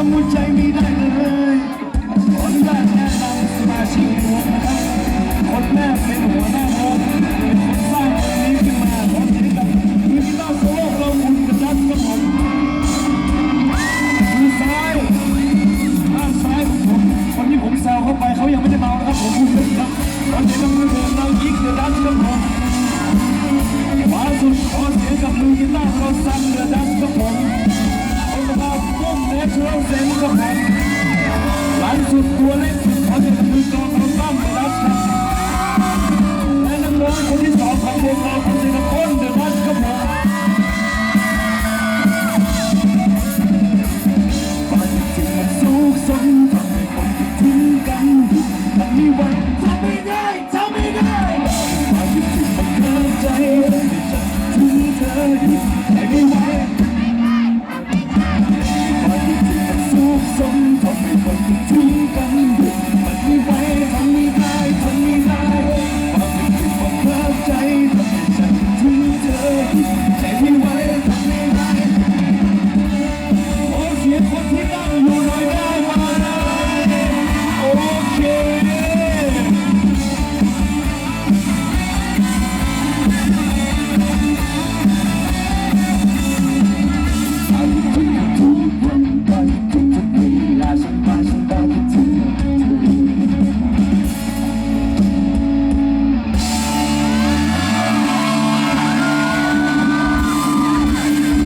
คมมุ่ใจไม่ได้เลยคนแญาตแนะนำสมาชิกหัวงนะครับคนแรกเป็นหัวหน้า คุณกองคุณป้อมไปแล้และน้องคนที่สองของวงเรา